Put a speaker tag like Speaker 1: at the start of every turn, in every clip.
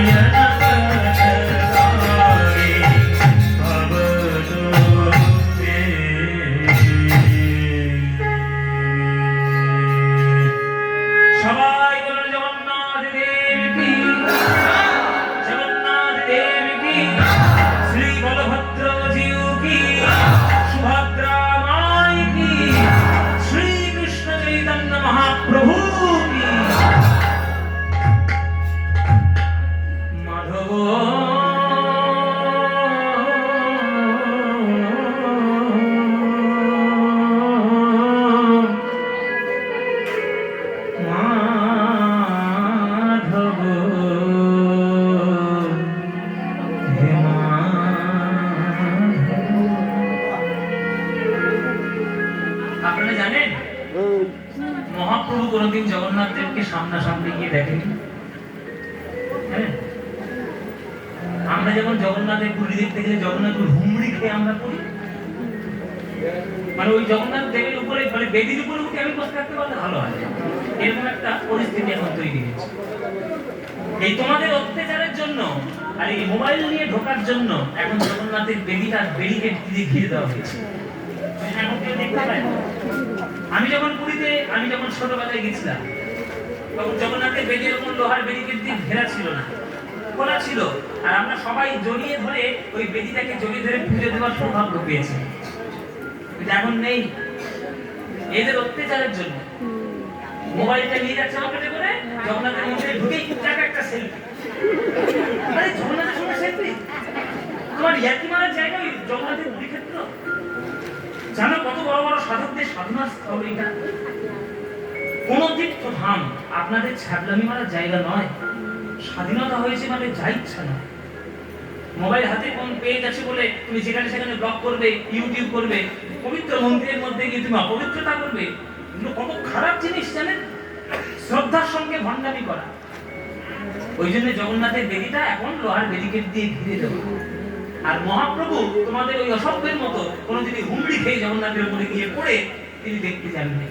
Speaker 1: সবাই এই তোমাদের অত্যাচারের জন্য আর এই মোবাইল নিয়ে ঢোকার জন্য এখন জগন্নাথের বেদিটা ব্যারিকেড দিয়ে ঘিরে দেওয়া হয়েছে। আমি যখন পুরীতে আমি যখন ছোটবেলায় গেছিলাম তখন জগন্নাথের বেদি এরকম লোহার ব্যারিকেড দিয়ে ঘেরা ছিল না। খোলা ছিল। আর আমরা সবাই জড়িয়ে ধরে ওই বেদিটাকে জড়িয়ে ধরে পুজো দেওয়ার সৌভাগ্য পেয়েছি। এখন নেই। এদের অত্যাচারের জন্য। মোবাইলটা নিয়ে যাচ্ছে আমাকে মারার জায়গা জানো কত বড় বড় সাধকদের সাধনার স্থল এটা? কোন আপনাদের ছাগলামি মারার জায়গা নয়। স্বাধীনতা হয়েছে মানে যা ইচ্ছা না মোবাইল হাতে কোন পেজ আছে বলে তুমি যেখানে সেখানে ব্লগ করবে ইউটিউব করবে, পবিত্র মন্দিরের মধ্যে গিয়ে তুমি অপবিত্রতা করবে। এগুলো কত খারাপ জিনিস জানেন? শ্রদ্ধার সঙ্গে ভণ্ডামি করা। ওই জন্য জগন্নাথের বেদিটা এখন লোহার ব্যারিকেড দিয়ে ঘিরে দেবো। আর মহাপ্রভু তোমাদের ওই অসভ্যের মতো কোনো যদি হুমড়ি খেয়ে জগন্নাথের উপরে গিয়ে পড়ে তিনি দেখতে যাননি।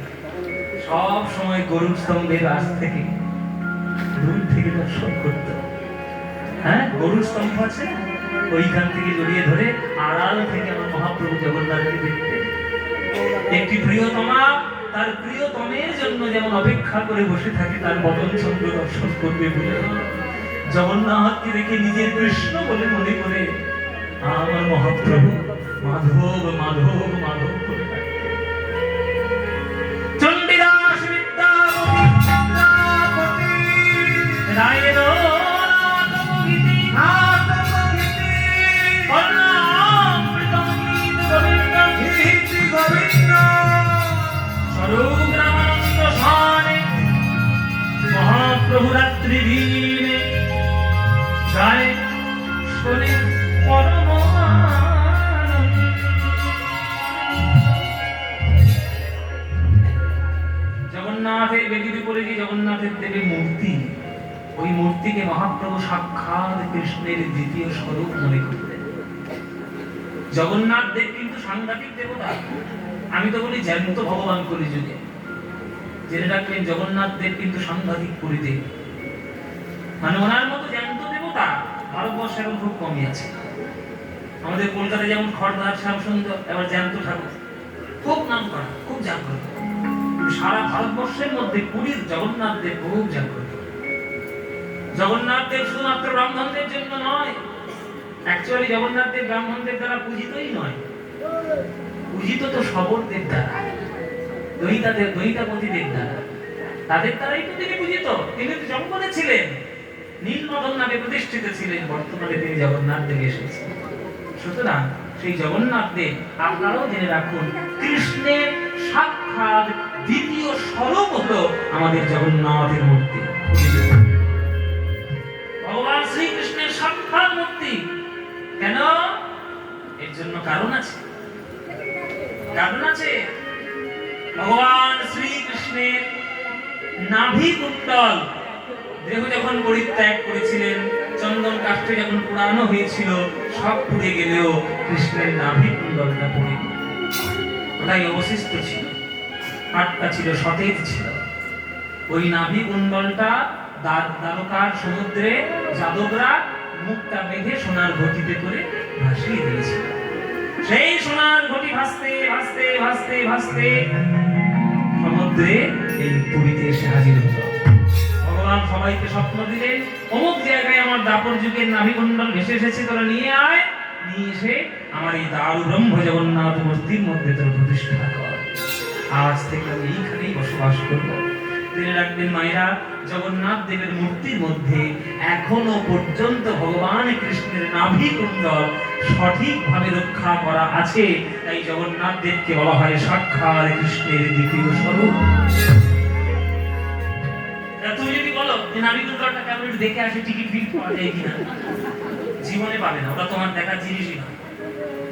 Speaker 1: সব সময় গরুর স্তম্ভের কাছ থেকে দূর থেকে দর্শন করতো। হ্যাঁ গরুর স্তম্ভ আছে, ওইখান থেকে জড়িয়ে ধরে আড়াল থেকে আমার মহাপ্রভু জগন্নাথকে দেখতে। একটি প্রিয়তমা তার প্রিয়তমের জন্য যেমন অপেক্ষা করে বসে থাকে, তার বদন চন্দ্র দর্শন করবে বলে জগন্নাথকে দেখে নিজের কৃষ্ণ বলে মনে করে, আমার মহাপ্রভু, মাধব মাধব মাধব করে। চণ্ডীদাস রায়ের মূর্তিকে মহাপ্রভু সাক্ষাৎ কৃষ্ণের দ্বিতীয় স্বরূপ মনে করতেন জগন্নাথ দেব কিন্তু সাংঘাতিক দেবতা। আমি তো বলি জ্যান্ত ভগবান করি যুগে। জেনে রাখবেন, জগন্নাথ দেব কিন্তু সাংঘাতিক পরিদেব মানে ওনার মতো জ্যান্ত দেবতা ভারতবর্ষে এখন খুব কমই আছে। আমাদের কলকাতায় যেমন খড়দার শ্যাম সুন্দর এবার জ্যান্ত ঠাকুর। খুব নাম করা, খুব জাগ্রত সারা ভারতবর্ষের মধ্যে পুরীর জগন্নাথ দেব খুব জাগ্রত জগন্নাথ দেব শুধুমাত্র ব্রাহ্মণদের জন্য নয় অ্যাকচুয়ালি জগন্নাথ দেব ব্রাহ্মণদের দ্বারা পূজিতই নয়। পূজিত তো সবর দেব দ্বারা দহিতাদের দহিতাপতি দেব দ্বারা। তাদের দ্বারাই তো তিনি পূজিত। তিনি তো জঙ্গলে ছিলেন। নীলমদন নামে প্রতিষ্ঠিত ছিলেন। বর্তমানে তিনি জগন্নাথ দেব এসেছেন। সুতরাং সেই জগন্নাথ দেব আপনারাও জেনে রাখুন, কৃষ্ণের সাক্ষাৎ দ্বিতীয় স্বরূপ হলো আমাদের জগন্নাথের মূর্তি। সাক্ষাৎ মূর্তি কেন? এর জন্য কারণ আছে। কারণ আছে, ভগবান শ্রীকৃষ্ণের নাভি কুণ্ডল দেহ যখন পরিত্যাগ করেছিলেন, চন্দন কাষ্ঠে যখন পুরানো হয়েছিল, সব পুড়ে গেলেও কৃষ্ণের নাভি কুণ্ডলটা পড়ে ওটাই অবশিষ্ট ছিল। আটটা ছিল, সতেজ ছিল। ওই নাভি কুণ্ডলটা দ্বার- দ্বারকার সমুদ্রে যাদবরা মুখটা বেঁধে সোনার ঘটিতে করে ভাসিয়ে দিয়েছিল সেই সোনার ঘটি ভাসতে ভাসতে ভাসতে ভাসতে সমুদ্রে এই পুরীতে এসে হাজির হলো। ভগবান সবাইকে স্বপ্ন দিলেন, অমুক জায়গায় আমার দাপর যুগের নাভিকুণ্ডল ভেসে এসেছে, তোরা নিয়ে আয়, নিয়ে এসে আমার এই দারু ব্রহ্ম জগন্নাথ মূর্তির মধ্যে তোর প্রতিষ্ঠা কর। আজ থেকে আমি এইখানেই বসবাস করব। তিনি রাখবেন মায়েরা, জগন্নাথ দেবের মূর্তির মধ্যে এখনও পর্যন্ত ভগবান কৃষ্ণের নাভি কুণ্ডল সঠিকভাবে রক্ষা করা আছে। তাই জগন্নাথ দেবকে বলা হয় সাক্ষাৎ কৃষ্ণের দ্বিতীয় স্বরূপ। তুমি যদি বলো যে নাভি কুণ্ডলটা কেমন দেখে আসে, টিকিট ফিট পাওয়া যায় কিনা? জীবনে পাবে না ওটা তোমার দেখার জিনিসই না।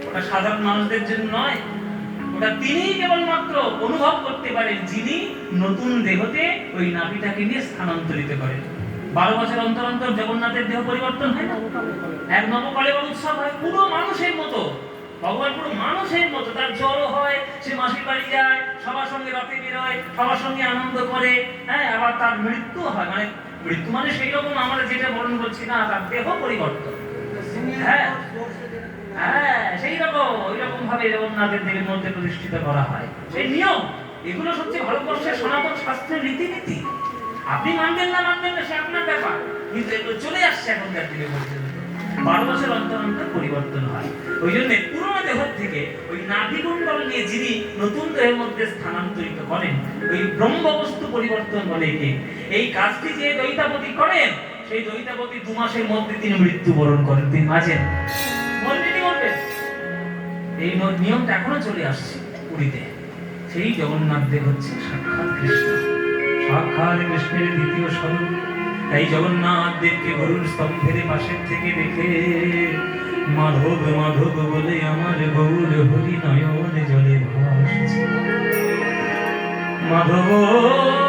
Speaker 1: ওটা সাধারণ মানুষদের জন্য নয় ওটা তিনিই কেবলমাত্র অনুভব করতে পারেন যিনি নতুন দেহতে ওই নাভিটাকে নিয়ে স্থানান্তরিত করেন। বারো বছর অন্তর অন্তর জগন্নাথের দেহ পরিবর্তন হয় না? এক নবকলে উৎসব হয় পুরো মানুষের মতো। ভগবান পুরো মানুষের মতো। তার জ্বরও হয়, সে মাসির বাড়ি যায়, সবার সঙ্গে রথে বেরোয়, সবার সঙ্গে আনন্দ করে হ্যাঁ আবার তার মৃত্যু হয়। মানে মৃত্যু মানে সেই রকম আমরা যেটা বর্ণন করছি না, তার দেহ পরিবর্তন। হ্যাঁ। হ্যাঁ পরিবর্তন হয়। ওই জন্য পুরোনো দেহ থেকে ওই নাভিকুণ্ডল নিয়ে যিনি নতুন দেহের মধ্যে স্থানান্তরিত করেন, ওই ব্রহ্মবস্তু পরিবর্তন বলে একে। এই কাজটি যে দৈতাপতি করেন, সেই দৈতাপতি দু মাসের মধ্যে তিনি মৃত্যুবরণ করেন। তিনি মাঝেন এই নিয়মটা এখনও চলে আসছে পুরীতে। সেই জগন্নাথ দেব হচ্ছে সাক্ষাৎ কৃষ্ণ। সাক্ষাৎ কৃষ্ণের দ্বিতীয় স্বরূপ। তাই জগন্নাথ দেবকে গরুর স্তম্ভের পাশের থেকে দেখে মাধব মাধব বলে আমার গৌর হরি নয়ন জলে ভাসছে। মাধব মাধব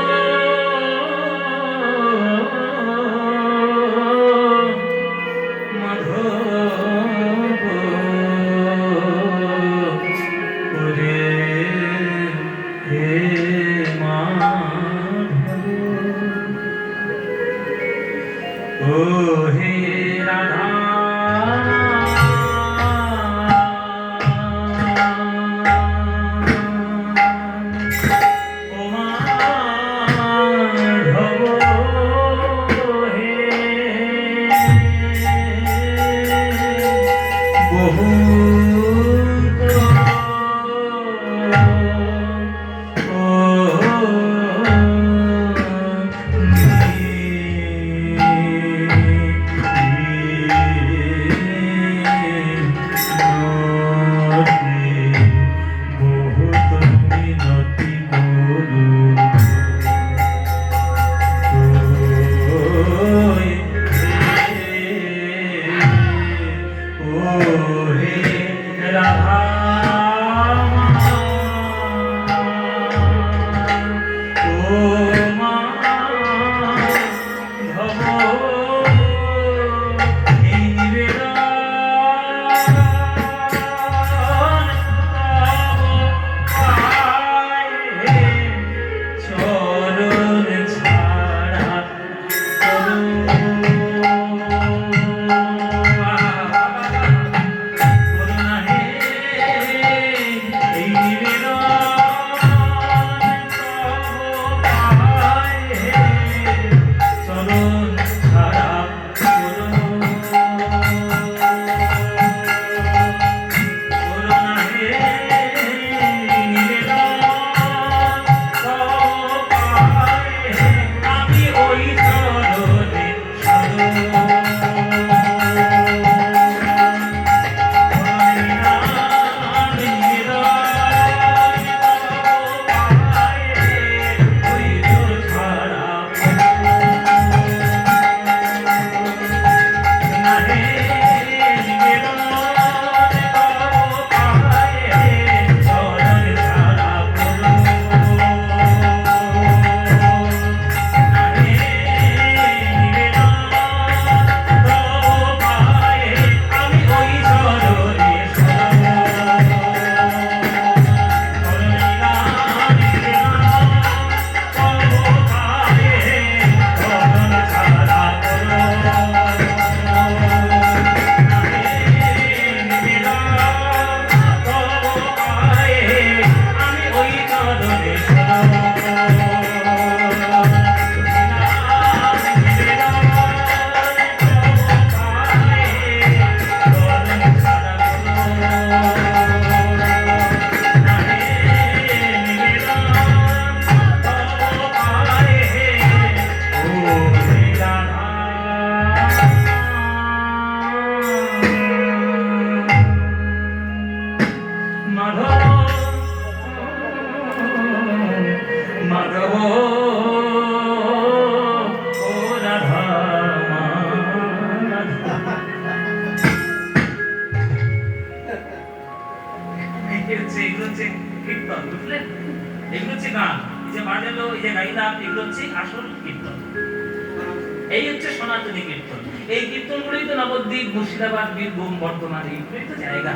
Speaker 1: কীর্তনগুলোই তো নবদ্বীপ মুর্শিদাবাদ বীরভূম বর্ধমান এইগুলোই তো জায়গা।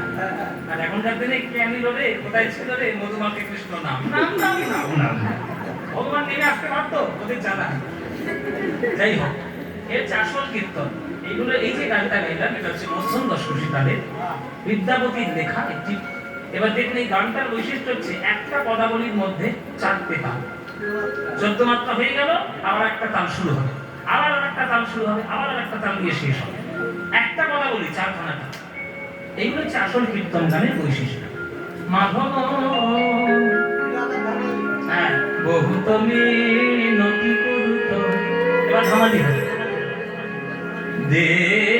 Speaker 1: আর এখনকার দিনে ক্যানি রোডে কোথায় ছিল রে? মধুমাকে কৃষ্ণ নাম নাম নাম নাম নাম ভগবান নেমে আসতে পারতো? ওদের জানা যাই হোক এর হচ্ছে কীর্তন। এইগুলো এই যে গানটা গাইলাম এটা হচ্ছে মধ্যম বিদ্যাপতির লেখা একটি। এবার দেখুন এই গানটার বৈশিষ্ট্য হচ্ছে একটা পদাবলীর মধ্যে চারটে তাল। চোদ্দ মাত্রা হয়ে গেল আবার একটা তাল শুরু হবে। আবার একটা তাল শুরু হবে, আবার একটা তাল দিয়ে শেষ হবে। একটা কথা বলি চারখানা তাল এইগুলো হচ্ছে আসল কীর্তন গানের বৈশিষ্ট্য। মাধব হ্যাঁ বহুত করুত। এবার হবে। দেই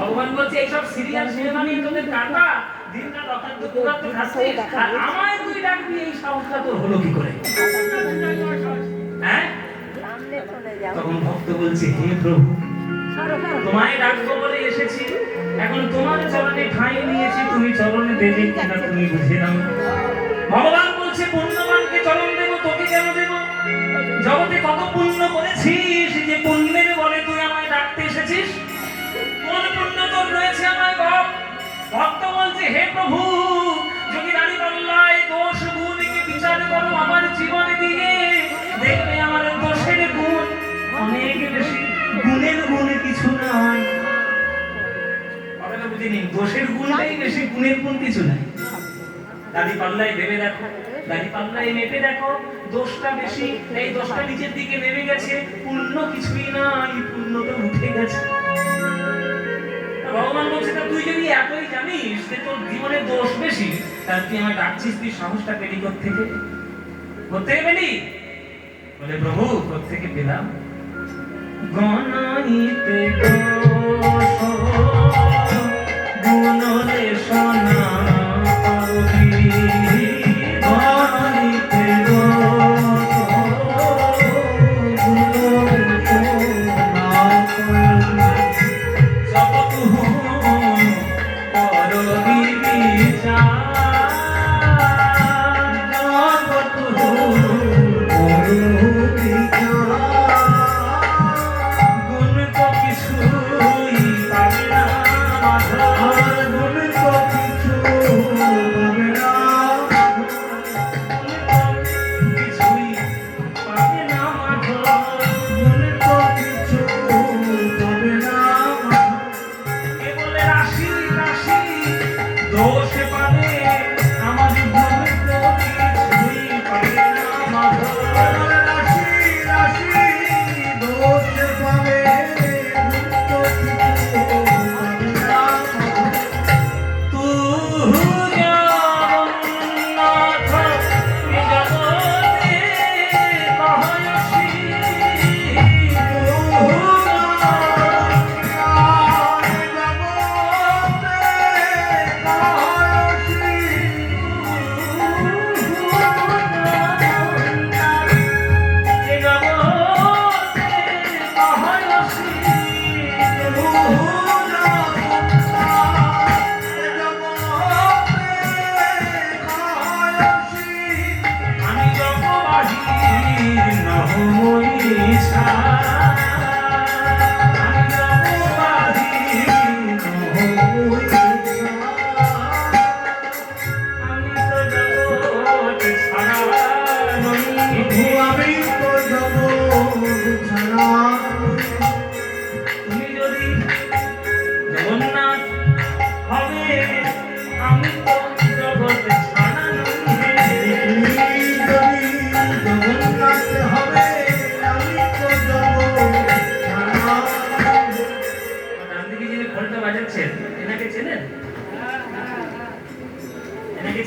Speaker 1: ভগবান বলছে এইসব সিরিয়াল সিনেমা নিয়ে তোদের টাকা দিন রাত অখাদ্য দুরাত্ম খাচ্ছিস আর আমায় তুই ডাকবি এই সাহসটা তোর হলো কি করে হ্যাঁ তখন ভক্ত বলছে হে প্রভু তোমায় ডাকবো বলে এসেছি। এখন তোমার চরণে ঠাঁই নিয়েছি তুমি চরণে দেবে কিনা তুমি বুঝে নাও। ভগবান বলছে পুণ্যবানকে চরণ দেবো তোকে কেন দেবো? জগতে কত পুণ্য করেছিস যে পুণ্যের বলে তুই আমায় ডাকতে এসেছিস? কোন পুণ্য তোর রয়েছে আমায় বল? ভক্ত বলছে হে প্রভু যদি দাড়ি পাল্লায় দোষ গুণকে বিচার করো আমার জীবনে দিয়ে দেখবে আমার দোষের গুণ অনেক বেশি। গুণের গুণে কিছু নাই। কথাটা বুঝে নিন দোষের গুণটাই বেশি গুণের গুণ কিছু নাই। দাদি পাল্লায় ভেবে দেখো দাদি পাল্লায় মেপে দেখো, দোষটা বেশি, এই দোষটা নিচের দিকে নেমে গেছে পূর্ণ কিছুই নাই পূর্ণ তো উঠে গেছে। ভগবান বলছে, তা তুই যদি এতই জানিস যে তোর জীবনে দোষ বেশি, তাহলে তুই আমায় ডাকছিস, তুই সাহসটা পেলি থেকে কোথেকে পেলি? বলে, প্রভু কোথেকে পেলাম? গণাইতে দোষ গুণলে সোনা পাবি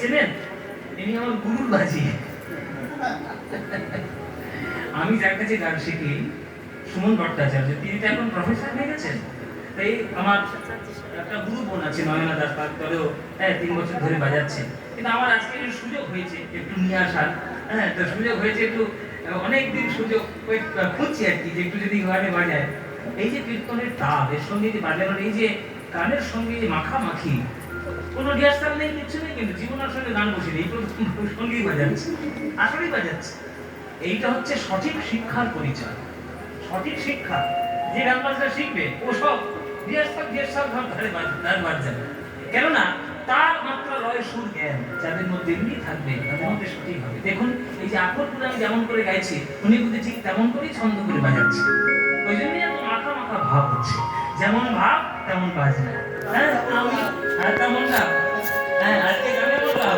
Speaker 1: চেনেন ইনি আমার গুরুর বাজি আমি যার কাছে গান শিখি, সুমন ভট্টাচার্য, তিনি তো এখন প্রফেসর হয়ে গেছেন। তাই আমার একটা গুরু বোন আছে, নয়না দাস, তার তলেও হ্যাঁ তিন বছর ধরে বাজাচ্ছে। কিন্তু আমার আজকে সুযোগ হয়েছে, একটু নিয়ে আসার। হ্যাঁ তো সুযোগ হয়েছে একটু, অনেক দিন সুযোগ খুঁজছি আর কি, যে একটু যদি ঘরে বাজায়। এই যে কীর্তনের তাল, এর সঙ্গে যে বাজানোর, এই যে গানের সঙ্গে যে মাখামাখি কোনো রিহার্সাল নেই কিছু নেই, কিন্তু গান নেই সঙ্গেই বাজাচ্ছে আসলেই বাজাচ্ছে। এইটা হচ্ছে সঠিক শিক্ষার পরিচয়। সঠিক শিক্ষা। যে গান বাজনা শিখবে, ও সব রিহার্সাল রিহার্সাল গান কেননা, তার মাত্রা সুর জ্ঞান, যাদের মধ্যে এমনি থাকবে, তাদের মধ্যে সঠিক হবে। দেখুন, এই যে আকরপুরে আমি যেমন করে গাইছি, উনি কিন্তু ঠিক তেমন করেই ছন্দ করে বাজাচ্ছে। ওই জন্যই এত মাখা মাখা ভাব হচ্ছে। যেমন ভাব, তেমন বাজনা। হ্যাঁ আমি হ্যাঁ তেমন না হ্যাঁ আজকে গানে বললাম